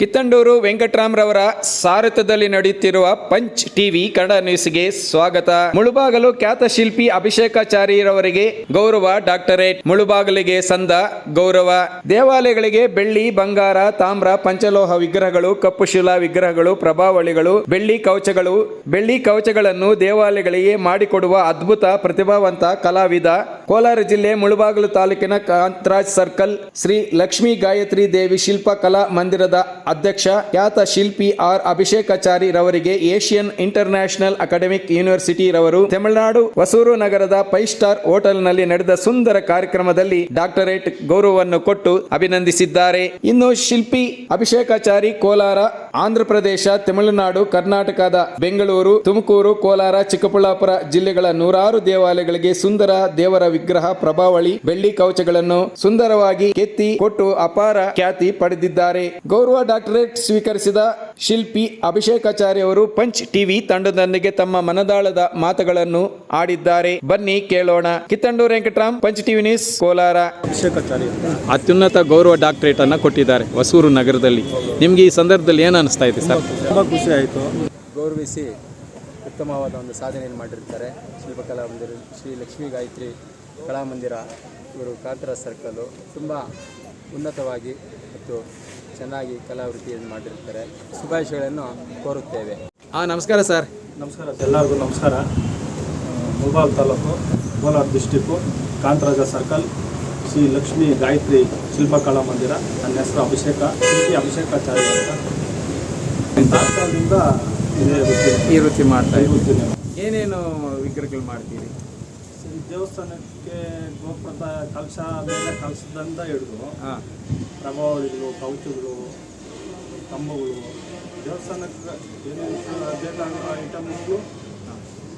ಕಿತ್ತಂಡೂರು ವೆಂಕಟರಾಮ್ರವರ ಸಾರಥ್ಯದಲ್ಲಿ ನಡೆಯುತ್ತಿರುವ punch TV Kannada ನ್ಯೂಸ್ಗೆ ಸ್ವಾಗತ. ಮುಳುಬಾಗಲು ಖ್ಯಾತ ಶಿಲ್ಪಿ ಅಭಿಷೇಕಾಚಾರ್ಯರವರಿಗೆ ಗೌರವ ಡಾಕ್ಟರೇಟ್. ಮುಳುಬಾಗಲಿಗೆ ಸಂದ ಗೌರವ. ದೇವಾಲಯಗಳಿಗೆ ಬೆಳ್ಳಿ, ಬಂಗಾರ, ತಾಮ್ರ, ಪಂಚಲೋಹ ವಿಗ್ರಹಗಳು ಕಪ್ಪು ಶಿಲಾ ವಿಗ್ರಹಗಳು, ಪ್ರಭಾವಳಿಗಳು, ಬೆಳ್ಳಿ ಕವಚಗಳು. ಬೆಳ್ಳಿ ಕವಚಗಳನ್ನು ದೇವಾಲಯಗಳಿಗೆ ಮಾಡಿಕೊಡುವ ಅದ್ಭುತ, ಪ್ರತಿಭಾವಂತ ಕಲಾವಿದ. ಕೋಲಾರ ಜಿಲ್ಲೆ ಮುಳುಬಾಗಲು ತಾಲೂಕಿನ ಕಾಂತರಾಜ್ ಸರ್ಕಲ್ ಶ್ರೀ ಲಕ್ಷ್ಮೀ ಗಾಯತ್ರಿ ದೇವಿ ಶಿಲ್ಪ ಕಲಾ ಮಂದಿರದ ಅಧ್ಯಕ್ಷ, ಖ್ಯಾತ ಶಿಲ್ಪಿ ಆರ್. ಅಭಿಷೇಕಾಚಾರಿ ರವರಿಗೆ ಏಷ್ಯನ್ ಇಂಟರ್ನ್ಯಾಷನಲ್ ಅಕಾಡೆಮಿಕ್ ಯೂನಿವರ್ಸಿಟಿ ರವರು ತಮಿಳುನಾಡು ಹೊಸೂರು ನಗರದ ಫೈವ್ ಸ್ಟಾರ್ ಹೋಟೆಲ್ನಲ್ಲಿ ನಡೆದ ಸುಂದರ ಕಾರ್ಯಕ್ರಮದಲ್ಲಿ ಡಾಕ್ಟರೇಟ್ ಗೌರವವನ್ನು ಕೊಟ್ಟು ಅಭಿನಂದಿಸಿದ್ದಾರೆ. ಇನ್ನು ಶಿಲ್ಪಿ ಅಭಿಷೇಕಾಚಾರಿ ಕೋಲಾರ ಆಂಧ್ರಪ್ರದೇಶ ತಮಿಳುನಾಡು, ಕರ್ನಾಟಕದ ಬೆಂಗಳೂರು, ತುಮಕೂರು, ಕೋಲಾರ, ಚಿಕ್ಕಬಳ್ಳಾಪುರ ಜಿಲ್ಲೆಗಳ ನೂರಾರು ದೇವಾಲಯಗಳಿಗೆ ಸುಂದರ ದೇವರ ವಿಗ್ರಹ, ಪ್ರಭಾವಳಿ, ಬೆಳ್ಳಿ ಕವಚಗಳನ್ನು ಸುಂದರವಾಗಿ ಕೆತ್ತಿ ಕೊಟ್ಟು ಅಪಾರ ಖ್ಯಾತಿ ಪಡೆದಿದ್ದಾರೆ. ಗೌರವ ಡಾಕ್ಟರೇಟ್ ಸ್ವೀಕರಿಸಿದ ಶಿಲ್ಪಿ ಅಭಿಷೇಕಾಚಾರ್ಯ ಅವರು ಪಂಚ್ ಟಿವಿ ತಂಡದೊಂದಿಗೆ ತಮ್ಮ ಮನದಾಳದ ಮಾತುಗಳನ್ನು ಆಡಿದ್ದಾರೆ. ಬನ್ನಿ ಕೇಳೋಣ. Kittandur Venkataram Punch TV news Kolar. ಅತ್ಯುನ್ನತ ಗೌರವ ಡಾಕ್ಟರೇಟ್ ಅನ್ನ ಕೊಟ್ಟಿದ್ದಾರೆ ಹೊಸೂರು ನಗರದಲ್ಲಿ. ನಿಮ್ಗೆ ಈ ಸಂದರ್ಭದಲ್ಲಿ ಏನು ಅನಿಸ್ತಾ ಇದೆ ಸರ್? ತುಂಬ ಖುಷಿ ಆಯಿತು. ಗೌರವಿಸಿ ಉತ್ತಮವಾದ ಒಂದು ಸಾಧನೆಯನ್ನು ಮಾಡಿರ್ತಾರೆ. ಶಿಲ್ಪಕಲಾ ಮಂದಿರ ಶ್ರೀ ಲಕ್ಷ್ಮೀ ಗಾಯತ್ರಿ ಕಲಾಮಂದಿರ ಇವರು ಕಾಂತರ ಸರ್ಕಲ್ಲು ತುಂಬ ಉನ್ನತವಾಗಿ ಮತ್ತು ಚೆನ್ನಾಗಿ ಕಲಾವೃತ್ತಿಯನ್ನು ಮಾಡಿರ್ತಾರೆ. ಶುಭಾಶಯಗಳನ್ನು ಕೋರುತ್ತೇವೆ. ಹಾಂ ನಮಸ್ಕಾರ ಸರ್. ನಮಸ್ಕಾರ ಎಲ್ಲರಿಗೂ ನಮಸ್ಕಾರ. ಮುಲ್ಬಾಗ್ ತಾಲೂಕು ಕೋಲಾರ ಡಿಸ್ಟಿಕ್ಕು ಕಾಂತರಾಜ ಸರ್ಕಲ್ ಶ್ರೀ ಲಕ್ಷ್ಮೀ ಗಾಯತ್ರಿ ಶಿಲ್ಪಕಲಾ ಮಂದಿರ ನನ್ನ ಹೆಸರು ಅಭಿಷೇಕ ಶ್ರೀ ಅಭಿಷೇಕಾಚಾರ್ಯ ಅಂತ. ಈ ವೃತ್ತಿ. ಮಾಡ್ತಾ ವೃತ್ತಿನೇ. ಏನೇನು ವಿಗ್ರಹಗಳು ಮಾಡ್ತೀರಿ? ದೇವಸ್ಥಾನಕ್ಕೆ ಗೋಪ್ರತ ಕಲಶ ಮೇಲೆ ಕಲಸದಿಂದ ಹಿಡಿದು ಹಾ. ಪ್ರಭಾವಳಿಗಳು ಕೌಚುಗಳು ಕಂಬಗಳು ದೇವಸ್ಥಾನಕ್ಕೆ ಏನೇನು ಬೇಕಾಗಿರೋ ಐಟಮ್ಗಳು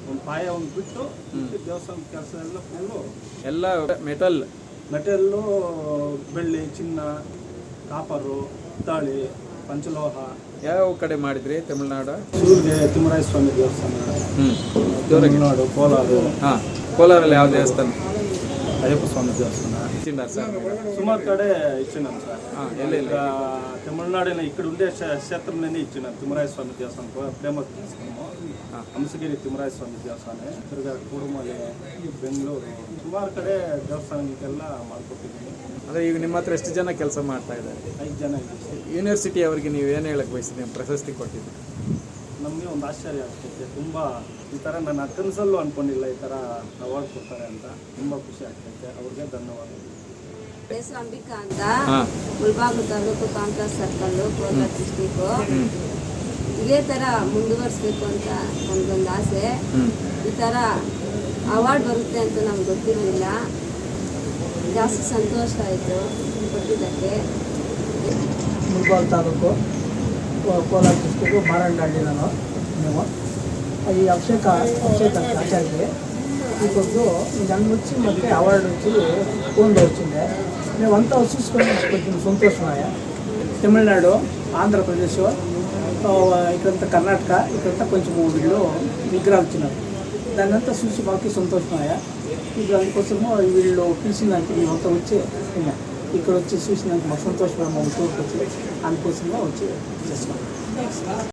ಒಂದು ಪಾಯ ಒಂದು ಬಿಟ್ಟು ದೇವಸ್ಥಾನದ ಕೆಲಸ ಎಲ್ಲ ಫುಲ್ಲು ಎಲ್ಲ ಮೆಟಲ್ ಮೆಟಲ್ಲು ಬೆಳ್ಳಿ ಚಿನ್ನ ಕಾಪರು ತಾಳಿ ಪಂಚಲೋಹ. ಯಾವ ಕಡೆ ಮಾಡಿದ್ರಿ ತಮಿಳ್ನಾಡು? ಸೂರ್ಗೆ ತಿಮ್ಮರಾಯ ಸ್ವಾಮಿ ದೇವಸ್ಥಾನ. ಹ್ಮ್. ತಮಿಳುನಾಡು ಕೋಲಾರ. ಹಾ ಕೋಲಾರಲ್ಲಿ ಯಾವ ದೇವಸ್ಥಾನ? ಅಯ್ಯಪ್ಪ ಸ್ವಾಮಿ ದೇವಸ್ಥಾನ. ಇಚ್ಚಿಂದ ಸರ್ ಸುಮಾರು ಕಡೆ ಇಚ್ಚಿನ ಸರ್ ಹಾ ಎಲ್ಲೆಲ್ಲಿ ಈಗ ತಮಿಳ್ನಾಡಿನ ఇక్కడ ఉండే క్షే- క్షేత్రంలోనే ఇచ్చిన తిమ్మరాయ స్వామి దేవస్థానం ఫేమస్ దేవస్థానము ಹಂಸಗಿರಿ ತಿಮ್ಮರಾಯ ಸ್ವಾಮಿ ದೇವಸ್ಥಾನ ತಿರ್ಗಾ ಕೂಡುಮಲೆ ಬೆಂಗಳೂರು ಸುಮಾರು ಕಡೆ ದೇವಸ್ಥಾನಗಳಿಗೆಲ್ಲ ಮಾಡ್ಕೊಟ್ಟಿದ್ದೀನಿ ಅಂದ್ರೆ ಈಗ ನಿಮ್ಮ ಹತ್ರ ಎಷ್ಟು ಜನ ಕೆಲಸ ಮಾಡ್ತಾ ಇದ್ದಾರೆ ಐದು ಜನ ಇದ್ದೀವಿ ಯೂನಿವರ್ಸಿಟಿ ಅವರಿಗೆ ನೀವು ಏನು ಹೇಳಕ್ ಬಯಸಿದ್ದೀರಿ ಪ್ರಶಸ್ತಿ ಕೊಟ್ಟಿದ್ದೀರಿ ನಮಗೆ ಒಂದು ಆಶ್ಚರ್ಯ ಆಗ್ತೈತೆ. ತುಂಬ ಈ ಥರ ನನ್ನ ಕನಸಲ್ಲೂ ಅಂದ್ಕೊಂಡಿಲ್ಲ ಈ ಥರ ಅವಾರ್ಡ್ ಕೊಡ್ತಾರೆ ಅಂತ. ತುಂಬ ಖುಷಿ ಆಗ್ತೈತೆ. ಅವ್ರಿಗೆ ಧನ್ಯವಾದಗಳು. ಹೆಸರು ಅಂಬಿಕಾ ಅಂತ. ಹಾ. ಮುಳ್ಬಾಗ್ಲು ತಾಲೂಕು ಕಾಂತಾ ಸರ್ಕಲ್ ಕೋಲಾರ ಡಿಸ್ಟಿಕ್ಕು ಇದೇ ಥರ ಮುಂದುವರಿಸ್ಬೇಕು ಅಂತ ನಮ್ಗೊಂದು ಆಸೆ. ಈ ಥರ ಅವಾರ್ಡ್ ಬರುತ್ತೆ ಅಂತ ನಮ್ಗೆ ಗೊತ್ತಿರಲಿಲ್ಲ. ಜಾಸ್ತಿ ಸಂತೋಷ ಆಯಿತು ಕೊಟ್ಟಿದ್ದಕ್ಕೆ. ಮುಲ್ಬಾಲ್ ತಾಲೂಕು. ಕೋಲಾರ ಡಿಸ್ಟಿಕ್ಕು ಮಾರಂಡಹಳ್ಳಿ ನಾನು ನೀವು ఈ అభిషేక అభిషేక ఆచార్యకి ఈ పొద్దు దాని వచ్చి మనకి అవార్డు వచ్చి ఫోన్లో వచ్చింది మేమంతా చూసుకొని కొంచెం సంతోషమయ్యా తమిళనాడు ఆంధ్రప్రదేశ్ ఆ, ఇక్కడంతా కర్ణాటక ఇక్కడంతా కొంచెం వీళ్ళు విగ్రహాలు ఇచ్చినారు దాన్ని అంతా చూసి మాకు సంతోషమయ్యా ఇప్పుడు అందుకోసము వీళ్ళు పిలిచినానికి మేమంతా వచ్చి విన్నాం. ఇక్కడ వచ్చి చూసినందుకు మాకు సంతోషంగా ఉంటుంది అందుకోసంగా వచ్చి చేస్తున్నాం.